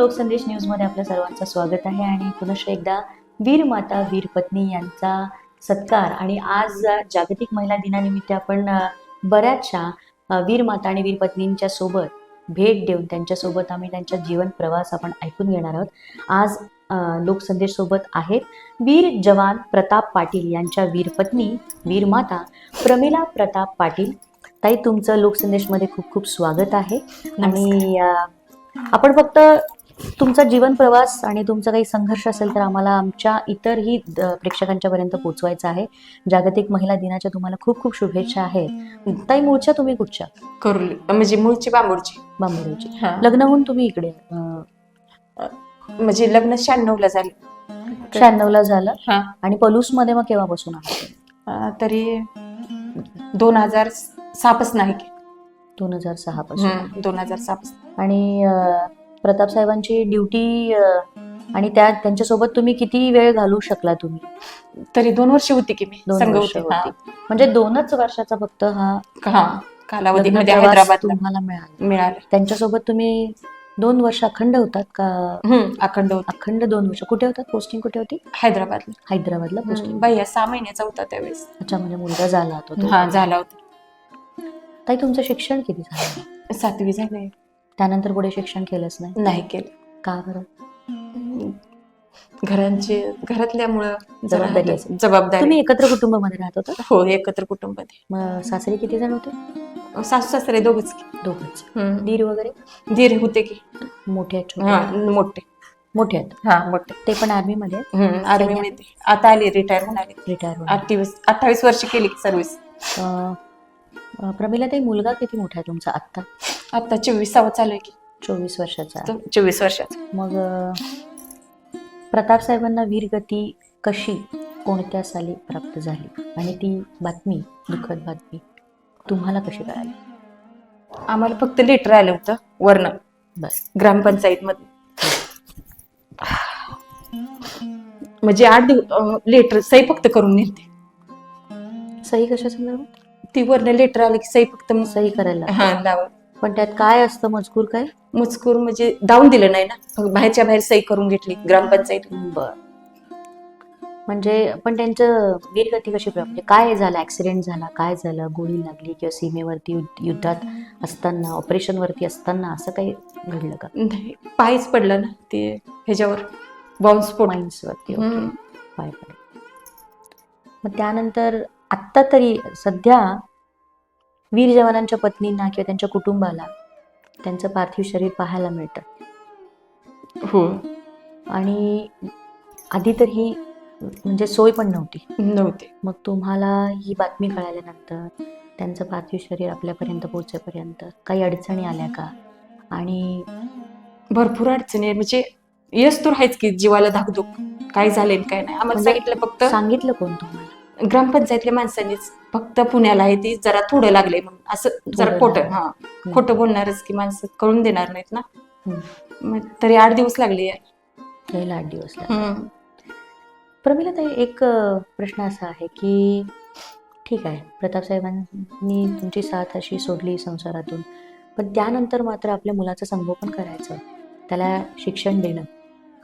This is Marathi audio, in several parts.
लोकसंदेश न्यूजमध्ये आपल्या सर्वांचं स्वागत आहे आणि पुनश्च एकदा वीर माता वीर पत्नी यांचा सत्कार. आणि आज जागतिक महिला दिनानिमित्त आपण बऱ्याचशा वीर माता आणि वीर पत्नींच्या सोबत भेट देऊन त्यांच्यासोबत आम्ही त्यांच्या जीवन प्रवास आपण ऐकून घेणार आहोत. आज लोकसंदेश सोबत आहेत वीर जवान प्रताप पाटील यांच्या वीर पत्नी वीर माता प्रमिला प्रताप पाटील. ताई तुमचं लोकसंदेशमध्ये खूप खूप स्वागत आहे. आणि आपण फक्त तुमचा जीवन प्रवास आणि तुमचा काही संघर्ष असेल तर आम्हाला आमच्या इतरही द- प्रेक्षकांच्या पर्यंत पोहोचवायचा आहे. जागतिक महिला दिनाच्या तुम्हाला खूप खूप शुभेच्छा आहेत. ताई मूळच्या तुम्ही कुठच्या? करुली म्हणजे मूळची बांबूरची बांबोरीची. लग्न होऊन तुम्ही इकडे म्हणजे लग्न शहाण्णव ला झालं. शहाण्णवला झालं. आणि पलूसमध्ये मग केव्हापासून तरी दोन हजार सहा पासून आहे दोन हजार सहा पासून दोन हजार सहा पासून आणि प्रताप साहेबांची ड्युटी आणि त्या त्यांच्यासोबत तुम्ही किती वेळ घालू शकला तुम्ही? तरी दोन वर्ष होती की मी दोन वर्ष होते. म्हणजे दोनच वर्षाचा फक्त हा हा कालावधीमध्ये प्रवास हैदराबादला तुम्हाला मिळाला. मिळालं. त्यांच्यासोबत तुम्ही दोन वर्ष अखंड होतात का? अखंड होता. अखंड दोन वर्ष. कुठे होतात? पोस्टिंग कुठे होती? हैदराबादला. हैदराबादला पोस्टिंग. भैया सहा महिन्याचा होता त्यावेळेस. अच्छा म्हणजे मुलगा झाला होता. हा झाला होता. ताई तुमचं शिक्षण किती झालं? सातवी झाले. त्यानंतर पुढे शिक्षण केलंच नाही? नाही केलं. का बरं? घरांचे घरातल्यामुळं जरा जबाबदारी असेल. जबाबदारी. तुम्ही एकत्र कुटुंबामध्ये राहत होता? हो एकत्र कुटुंबात मग सासरी किती जण होते? सासू सासरे दोघच की. दोघंच. हम्म. दीर वगैरे? दीर होते की. मोठे आहेत हा मोठे. मोठे आहेत. हा मोठे. ते पण आर्मी मध्ये आर्मी मध्ये आता आले रिटायर होऊन आले. रिटायर अठ्ठावीस अठ्ठावीस वर्ष केली सर्व्हिस प्रमिला ताई मुलगा किती मोठा आहे तुमचा आत्ता? आता चोवीसावं चालू आहे की? चोवीस वर्षाचा. तो चोवीस वर्षाचा. मग प्रताप साहेबांना वीरगती कशी कोणत्या साली प्राप्त झाली? आणि ती बातमी दुःखद बातमी तुम्हाला कशी कळाली? आम्हाला फक्त लेटर आलं होतं वर्ण बस ग्रामपंचायत मध्ये म्हणजे आठ दिवस लेटर सही फक्त करून नेते सही कशा संदर्भात? ती वर्ण लेटर आलं की सही फक्त मग- सही करायला. हा लावा पण त्यात काय असतं मजकूर काय? मजकूर म्हणजे दावून दिलं नाही ना. बाहेरच्या बाहेर सही करून घेतली ग्रामपंचायत. बर. म्हणजे पण त्यांचं वीरगती कशी म्हणजे काय झालं? ऍक्सिडेंट झाला काय झालं? गोळी लागली किंवा सीमेवरती युद्ध- युद्धात असताना ऑपरेशन वरती असताना असं काही घडलं का? नाही पायच पडलं ना ते ह्याच्यावर बाउन्स स्फोट माइन्स वरती ओके. हम्म. पाय पडले. मग त्यानंतर आत्ता तरी सध्या वीर जवानांच्या पत्नींना किंवा त्यांच्या कुटुंबाला त्यांचं पार्थिव शरीर पाहायला मिळतं. हो. आणि आधी तर ही म्हणजे सोय पण नव्हती. नव्हते. मग तुम्हाला ही बातमी कळाल्यानंतर त्यांचं पार्थिव शरीर आपल्यापर्यंत पोहोचेपर्यंत काही अडचणी आल्या का? आणि भरपूर अडचणी म्हणजे येस तर आहेच की जीवाला धाकधूक. काय झाले काय नाही. आम्हाला म्हणजे सांगितलं फक्त सांगितलं कोण तुम्हाला? ग्रामपंचायतल्या माणसांनीच फक्त पुण्याला आहे ती जरा थोडं लागले म्हणून असं जरा खोटं. हा खोटं बोलणारच की माणसं कळून देणार नाहीत ना. मग तरी आठ दिवस लागले यायला आठ दिवस लागले. प्रमिला ताई एक प्रश्न असा आहे की ठीक आहे प्रताप साहेबांनी तुमची साथ अशी सोडली संसारातून पण त्यानंतर मात्र आपल्या मुलाचं संगोपन करायचं त्याला शिक्षण देणं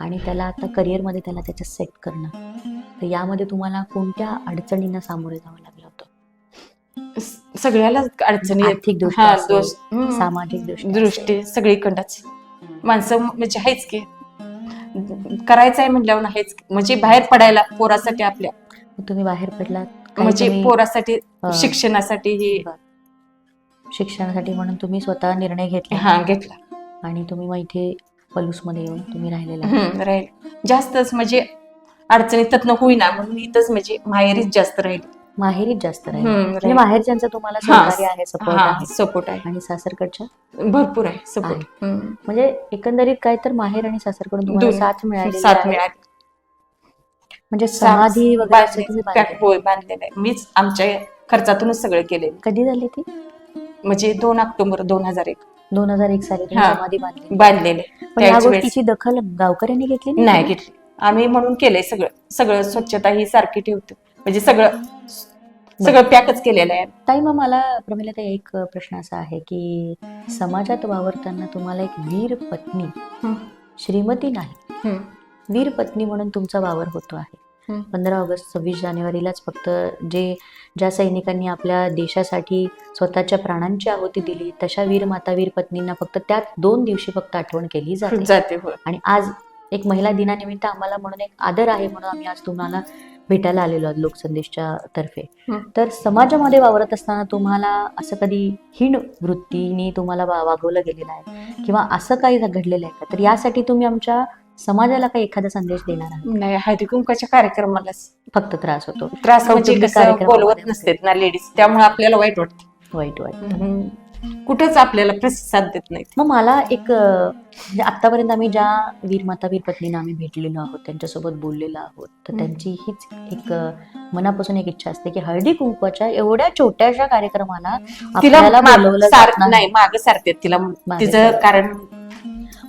आणि त्याला आता करिअरमध्ये त्याला त्याच्यात सेट करणं तर यामध्ये तुम्हाला कोणत्या अडचणींना सामोरे जावं लागलं होतं? सगळ्यालाच अडचणी. आर्थिक दृष्टी. सामाजिक दृष्टी सगळीकडंच. माणसं म्हणजे आहेच की. करायचं आहे म्हटल्यावर आहेच की. म्हणजे बाहेर पडायला पोरासाठी आपल्या. तुम्ही बाहेर पडलात म्हणजे पोरासाठी शिक्षणासाठी हे शिक्षणासाठी म्हणून तुम्ही स्वतः निर्णय घेतला. हा घेतला. आणि तुम्ही मग इथे पलूसमध्ये येऊन तुम्ही राहिलेला. राहील. जास्तच म्हणजे अडचणी त्यातनं होईना. म्हणून इथंच म्हणजे माहेरीच जास्त राहील. माहेरीच जास्त राहील. हम्म, म्हणजे राहील. माहेरच्यांचं तुम्हाला हा. सहकार्य आहे सपोर्ट हा आहे. सपोर्ट आहे. आणि सासरकडच्या? भरपूर आहे सपोर्ट म्हणजे एकंदरीत काय तर माहेर आणि सासरकडून तुम्हाला दोन- साथ मिळाली साथ मिळाली. म्हणजे समाधी वगैरे असं तुम्ही बांधले- बांधली. होय बांधलेलं आहे. मीच आमच्या खर्चातूनच सगळं केले कधी झाली ती? म्हणजे दोन ऑक्टोबर दोन हजार एक. दोन हजार एक साली तुम्ही हा. समाधी बांधली बांधलेले. पण या त्याच वेळेस गोष्टीची दखल गावकऱ्यांनी घेतली नाही घेतली. आम्ही म्हणून केलंय सगळं. सगळं स्वच्छता ही सारखी ठेवतो. म्हणजे सगळं सगळं पॅकच केलेलं आहे. ताई मग मला प्रमिला ताई एक प्रश्न असा आहे की समाजात वावरताना तुम्हाला एक वीर पत्नी. श्रीमती नाही. वीर पत्नी म्हणून तुमचा वावर होतो आहे. पंधरा ऑगस्ट सव्वीस जानेवारीलाच फक्त जे ज्या सैनिकांनी आपल्या देशासाठी स्वतःच्या प्राणांची आहुती दिली तशा वीर माता वीर पत्नींना फक्त त्या दोन दिवशी फक्त आठवण केली जाते. आणि आज एक महिला दिनानिमित्त आम्हाला म्हणून एक आदर आहे म्हणून आम्ही आज तुम्हाला भेटायला आलेलो आहोत लोकसंदेशच्या तर्फे. तर समाजामध्ये वावरत असताना तुम्हाला असं कधी हीण वृत्तीने तुम्हाला वागवलं गेलेलं आहे? किंवा असं काही घडलेलं आहे का? तर यासाठी तुम्ही आमच्या समाजाला काही एखादा संदेश देणार आहात? नाही हळदी कुंकाच्या कार्यक्रमाला फक्त त्रास होतो. त्रास म्हणजे बोलवत नसतात ना लेडीज त्यामुळे आपल्याला वाईट वाटतं. वाईट वाटतं. कुठंच आपल्याला प्रतिसाद देत नाहीत मग मला एक म्हणजे आतापर्यंत आम्ही ज्या वीरमाता वीर पत्नींना आम्ही भेटलेलो आहोत त्यांच्यासोबत बोललेलो आहोत तर. त्यांची हीच एक मनापासून एक इच्छा असते की हळदी कुंकवाच्या एवढ्या छोट्याशा कार्यक्रमाला तिला आपल्याला नाही. नाही माग सारतात तिला तिचं. कारण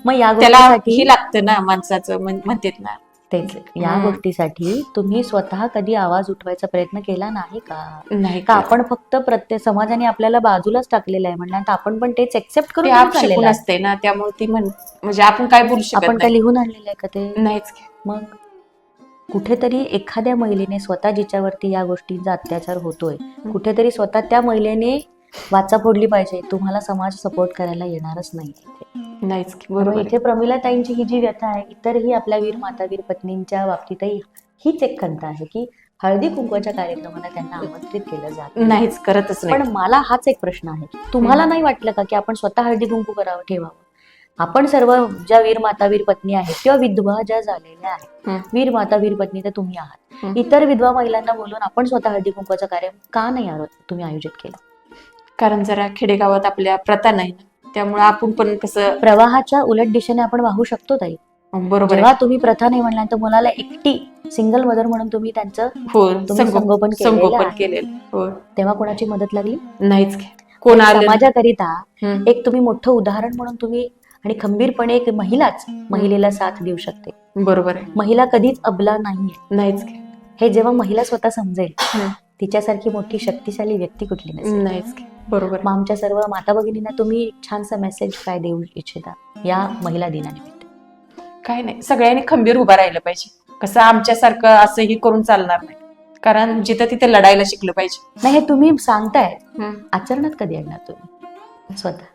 मग या त्याला हे लागतं ना माणसाचं म्हण- म्हणतात ना तेच या. गोष्टीसाठी तुम्ही स्वतः कधी आवाज उठवायचा प्रयत्न केला नाही का नाही का आपण फक्त प्रत्येक समाजाने आपल्याला बाजूलाच टाकलेलं आहे म्हणल्यानंतर आपण पण तेच एक्सेप्ट करून ते घेऊन आपशिकून चाललेलं आहे. असते ना त्यामुळे ती म्हण म्हणजे आपण काय बोलू शकत आपण काय नाही. लिहून आणलेलं आहे का ते नाहीच की. मग कुठेतरी एखाद्या महिलेने स्वतः जिच्यावरती या गोष्टींचा अत्याचार होतोय कुठेतरी स्वतः त्या महिलेने वाचा फोडली पाहिजे. तुम्हाला समाज सपोर्ट करायला येणारच नाही इथे नाहीच की, बरोबर बरोबर इथे प्रमिला ताईंची ही जी व्यथा आहे इतरही आपल्या वीर माता वीर पत्नींच्या बाबतीतही हीच एक खंत आहे की हळदी कुंकवाच्या कार्यक्रमाला त्यांना आमंत्रित केलं जात. नाहीच करतच पण नाही मला हाच एक प्रश्न आहे तुम्हाला नाही वाटलं का की आपण स्वतः हळदी कुंकू करावं ठेवावं? आपण सर्व ज्या वीर माता वीर पत्नी आहेत किंवा विधवा ज्या झालेल्या आहेत. वीर माता वीर पत्नी तर तुम्ही आहात. हं. इतर विधवा महिलांना बोलून आपण स्वतः हळदी कुंकवाचा कार्य का नाही आरो- तुम्ही आयोजित केला? कारण जरा खेडेगावात आपल्या प्रथा नाही ना त्यामुळे आपण पण कसं प्रवाहाच्या उलट दिशेने आपण वाहू शकतो ताई बरोबर जेव्हा आहे. तुम्ही प्रथा नाही म्हणल्यानंतर मुलाला एकटी सिंगल मदर म्हणून तुम्ही त्यांचं हो तुम्ही संगोपन केलेलं संगोपन आहे. केलेलं हो तेव्हा कोणाची मदत लागली नाहीच. कोण आलं समाजाकरिता. एक तुम्ही मोठं उदाहरण म्हणून तुम्ही आणि खंबीरपणे एक महिलाच महिलेला साथ देऊ शकते बरोबर आहे महिला कधीच अबला नाहीये नाहीच. हे जेव्हा महिला स्वतः समजेल. तिच्यासारखी मोठी शक्तिशाली व्यक्ती कुठली नसेल नाहीच. बरोबर. मग आमच्या सर्व माता भगिनींना तुम्ही छानसा मेसेज काय देऊ इच्छिता? या महिला दिनानिमित्त. काय नाही सगळ्यांनी खंबीर उभा राहिलं पाहिजे. कसं आमच्यासारखं असंही करून चालणार नाही. कारण जिथं तिथे लढायला शिकलं पाहिजे. नाही हे तुम्ही सांगताय. आचरणात कधी आणणार तुम्ही? स्वतः.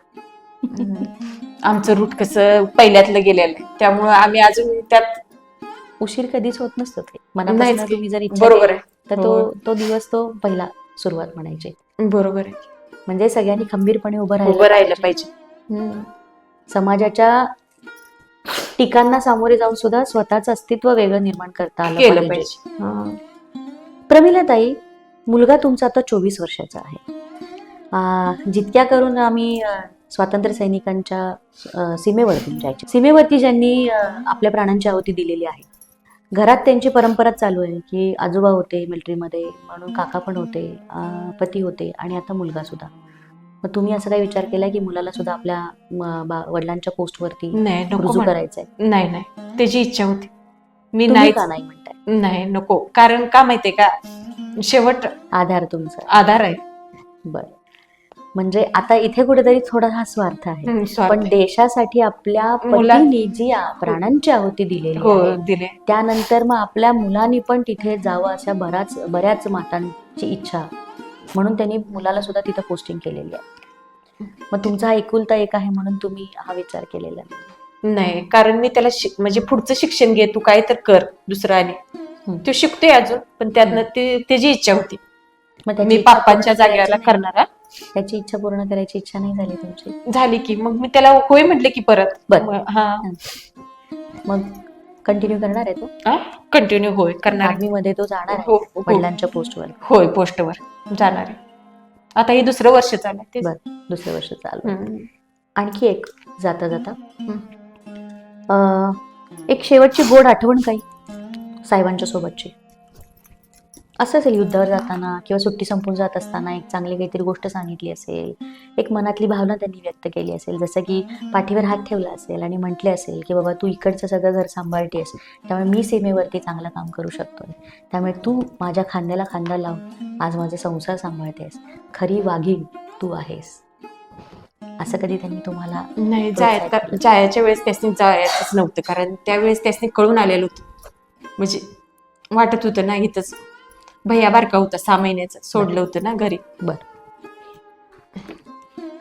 आमचं रूट कसं पहिल्यातलं गेलेलं आहे. त्यामुळं आम्ही अजून त्यात उशीर कधीच होत नसतो ते. नाहीच मनापासून की. तुम्ही जर इच्छा बरोबर केली, तर हो. तो तो दिवस तो पहिला सुरुवात म्हणायची. आहे बरोबर आहे. म्हणजे सगळ्यांनी खंबीरपणे उभं उभं राहिलं पाहिजे. समाजाच्या टीकांना सामोरे जाऊन सुद्धा स्वतःचं अस्तित्व वेगळं निर्माण करता आलं पाहिजे. हा. प्रमिलाताई मुलगा तुमचा आता चोवीस वर्षाचा आहे. आ, जितक्या करून आम्ही स्वातंत्र्य सैनिकांच्या सीमेवरती जायचे. सीमेवरती ज्यांनी आपल्या प्राणांची आहुती दिलेली आहे घरात त्यांची परंपरा चालू आहे की आजोबा होते मिलिटरीमध्ये म्हणून काका पण होते पती होते आणि आता मुलगा सुद्धा. मग तुम्ही असं काही विचार केलाय की मुलाला सुद्धा आपल्या वडिलांच्या पोस्टवरती रुजू करायचंय? नाही नाही. त्याची इच्छा होती. मी नाही का नाही म्हणताय? नाही नको. कारण का माहितीये का? शेवट आधार तुमचा. आधार आहे. बर. म्हणजे आता इथे कुठेतरी थोडा हा स्वार्थ आहे. पण. देशासाठी आपल्या मुला- पतीने जी प्राणांची आहुती दिलेली हो त्यानंतर मग आपल्या मुलांनी पण तिथे जावं अशा बऱ्याच बऱ्याच मातांची इच्छा. म्हणून त्यांनी मुलाला सुद्धा तिथं पोस्टिंग केलेली आहे. मग तुमचा हा एकुलता एक आहे म्हणून तुम्ही हा विचार केलेला. नाही. कारण मी त्याला म्हणजे पुढचं शिक्षण घे तू काय तर कर हम्म. तो शिकतोय अजून पण त्यातनं ते त्याची इच्छा होती. मग मी पापांच्या जागेला करणार त्याची इच्छा पूर्ण करायची इच्छा नाही झाली तुमची झाली की मग मी त्याला होय म्हटले की परत बरं. मग हा मग कंटिन्यू करणार आहे तो कंटिन्यू होय करणार आहे. आर्मी मध्ये तो जाणार आहे हो हो. वडिलांच्या पोस्टवर होय पोस्टवर जाणार आहे आता हे दुसरं वर्ष चालू आहे बरं. दुसरं वर्ष चालू आहे. हम्म. आणखी एक जाता जाता अं, एक शेवटची गोड आठवण काही साहेबांच्या सोबतची असं असेल युद्धावर जाताना किंवा सुट्टी संपून जात असताना एक चांगली काहीतरी गोष्ट सांगितली असेल एक मनातली भावना त्यांनी व्यक्त केली असेल जसं की पाठीवर हात ठेवला असेल आणि म्हटले असेल की बाबा तू इकडचं सगळं घर सांभाळतेस त्यामुळे मी सीमेवरती चांगलं काम करू शकतोय. त्यामुळे तू माझ्या खांद्याला खांदा लावून आज माझा संसार सांभाळतेस खरी वाघीण तू आहेस. असं कधी त्यांनी तुम्हाला नाही जायचा जायच्या वेळेस त्यासनी जायचंच नव्हतं कारण त्यावेळेस त्यासनी कळून आलेलं होतं. म्हणजे वाटत होतं ना इथंच भैया बारका होता सहा महिन्याचा. सोडलं होतं ना घरी. बर.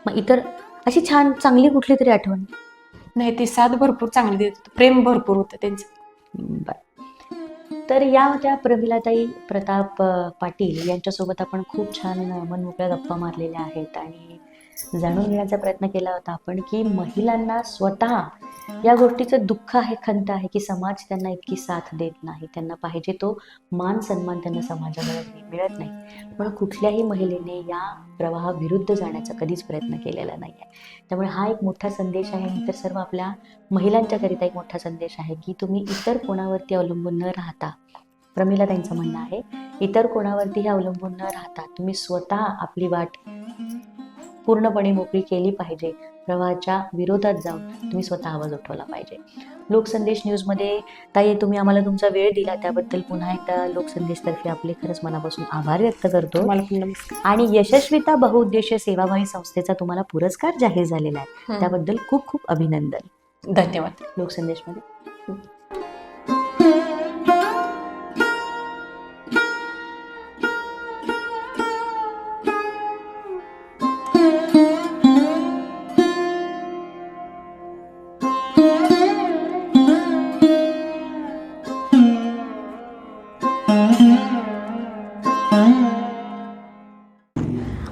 मग इतर अशी छान चांगली कुठली तरी आठवण? नाही ती साथ भरपूर चांगली देत होतं. प्रेम भरपूर होतं त्यांचं. बर. तर या होत्या प्रमिलाताई प्रताप अ, पाटील. यांच्यासोबत आपण खूप छान अ, मनमोकळ्या गप्पा मारलेल्या आहेत आणि जाणून घेण्याचा प्रयत्न केला होता आपण की महिलांना स्वतः या गोष्टीचं दुःख आहे खंत आहे की समाज त्यांना इतकी साथ देत नाही. त्यांना पाहिजे तो मान सन्मान त्यांना समाजामध्ये मिळत नाही. पण कुठल्याही महिलेने या प्रवाहाविरुद्ध जाण्याचा कधीच प्रयत्न केलेला नाही आहे त्यामुळे हा एक मोठा संदेश आहे. आणि इतर सर्व आपल्या महिलांच्याकरिता एक मोठा संदेश आहे की तुम्ही इतर कोणावरती अवलंबून न राहता प्रमिला त्यांचं म्हणणं आहे इतर कोणावरती हे अवलंबून न राहता तुम्ही स्वतः आपली वाट पूर्णपणे मोकळी केली पाहिजे. प्रवाहाच्या विरोधात जाऊन तुम्ही स्वतः आवाज उठवला पाहिजे. लोकसंदेश न्यूजमध्ये ताई तुम्ही आम्हाला तुमचा वेळ दिला त्याबद्दल पुन्हा एकदा लोकसंदेशतर्फे आपले खरंच मनापासून आभार व्यक्त करतो. आणि यशस्विता बहुउद्देशीय सेवाभावी संस्थेचा तुम्हाला पुरस्कार जाहीर झालेला आहे. त्याबद्दल खूप खूप अभिनंदन. धन्यवाद. लोकसंदेशमध्ये